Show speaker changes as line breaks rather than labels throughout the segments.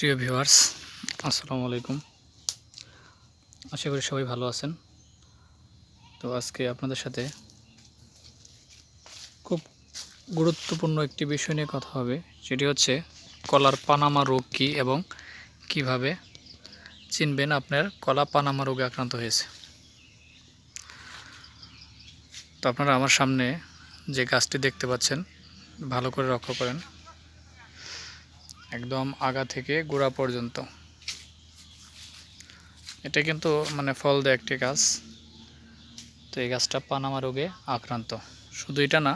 প্রিয় ভিউয়ার্স, আসসালামু আলাইকুম। আশা করি সবাই ভালো আছেন। তো আজকে আপনাদের সাথে খুব গুরুত্বপূর্ণ একটি বিষয় নিয়ে কথা হবে, সেটি হচ্ছে কলার পানামা রোগ কী এবং কীভাবে চিনবেন আপনার কলা পানামা রোগে আক্রান্ত হয়েছে। তো আপনারা আমার সামনে যে গাছটি দেখতে পাচ্ছেন, ভালো করে লক্ষ্য করেন। একদম আগা থেকে গোড়া পর্যন্ত। এটা কিন্তু মানে ফল দেয় একটি গাছ। তো এই গাছটা পানামা রোগে আক্রান্ত। শুধু এটা না,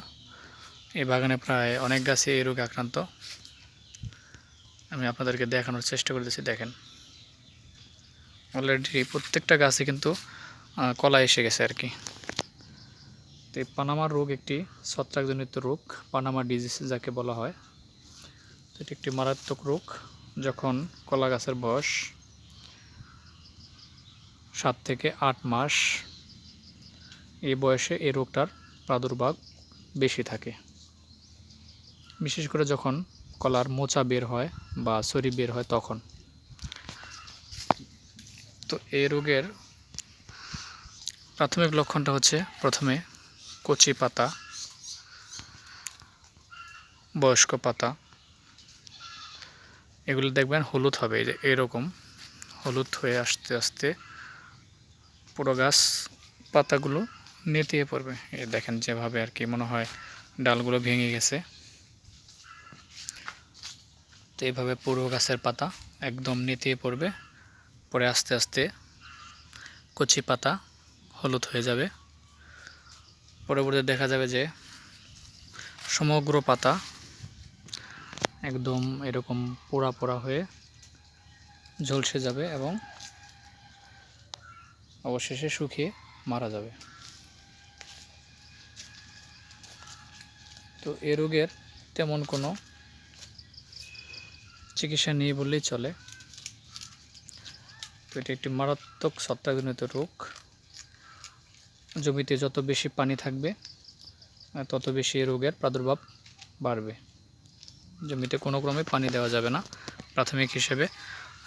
এই বাগানে প্রায় অনেক গাছে এই রোগে আক্রান্ত। আমি আপনাদেরকে দেখানোর চেষ্টা করতেছি দেখেন। অলরেডি প্রত্যেকটা গাছে কিন্তু কলা এসে গেছে আর কি। তো এই পানামা রোগ একটি ছত্রাকজনিত রোগ, পানামা ডিজিজ যাকে বলা হয়। এটি একটি মারাত্মক রোগ, যখন কলা গাছের বয়স সাত থেকে আট মাস। এই বয়সে এই রোগটার প্রাদুর্ভাব বেশি থাকে। বিশেষ করে যখন কলার মোচা বের হয় বা সরি বের হয় তখন। তো এই রোগের প্রাথমিক লক্ষণটা হচ্ছে প্রথমে কচি পাতা, বয়স্ক পাতা এগুলো দেখবেন হলুদ হবে, এই যে এরকম। হলুদ হয়ে আস্তে আস্তে পুরো গাছ পাতাগুলো নেতিয়ে পড়বে। এই দেখেন যেভাবে আর কি মনে হয় ডালগুলো ভেঙে গেছে। তো এইভাবে পুরো গাছের পাতা একদম নেতিয়ে পড়বে। পরে আস্তে আস্তে কচি পাতা হলুদ হয়ে যাবে। পরবর্তীতে দেখা যাবে যে সমগ্র পাতা একদম এরকম পোড়া পোড়া হয়ে ঝলসে যাবে এবং অবশেষে শুকিয়ে মারা যাবে। তো এ রোগের তেমন কোনো চিকিৎসা নেই বললেই চলে। তো এটি একটি মারাত্মক ছত্রাকজনিত রোগ। জমিতে যত বেশি পানি থাকবে তত বেশি রোগের প্রাদুর্ভাব বাড়বে। জমিতে কোনো ক্রমে পানি দেওয়া যাবে না প্রাথমিক হিসেবে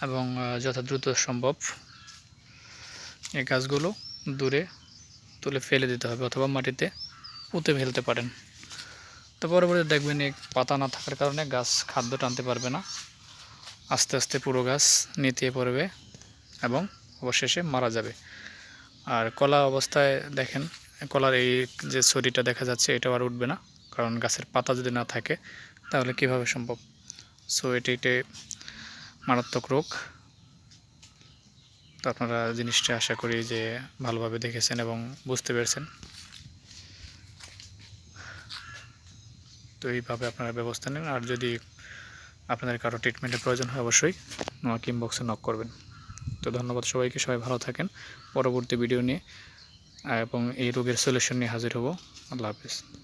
এবং আহ, যত দ্রুত সম্ভব এই গাছগুলো দূরে তুলে ফেলে দিতে হবে অথবা মাটিতে পুঁতে ফেলতে পারেন। তো পরবর্তীতে দেখবেন এই পাতা না থাকার কারণে গাছ খাদ্য টানতে পারবে না। আস্তে আস্তে পুরো গাছ নিতিয়ে পড়বে এবং অবশেষে মারা যাবে। আর কলা অবস্থায় দেখেন কলার এই যে ছড়িটা দেখা যাচ্ছে এটাও আর উঠবে না কারণ গাছের পাতা যদি না থাকে তাহলে কীভাবে সম্ভব? সো এটি একটি মারাত্মক রোগ। তো আপনারা জিনিসটা আশা করি যে ভালোভাবে দেখেছেন এবং বুঝতে পেরেছেন। তো এইভাবে আপনারা ব্যবস্থা নেন। আর যদি আপনাদের কারও ট্রিটমেন্টের প্রয়োজন হয়, অবশ্যই আমাকে ইনবক্সে নক করবেন। তো ধন্যবাদ সবাইকে, সবাই ভালো থাকেন। পরবর্তী ভিডিও নিয়ে এবং এই রোগের সলিউশন নিয়ে হাজির হব। আল্লাহ হাফিজ।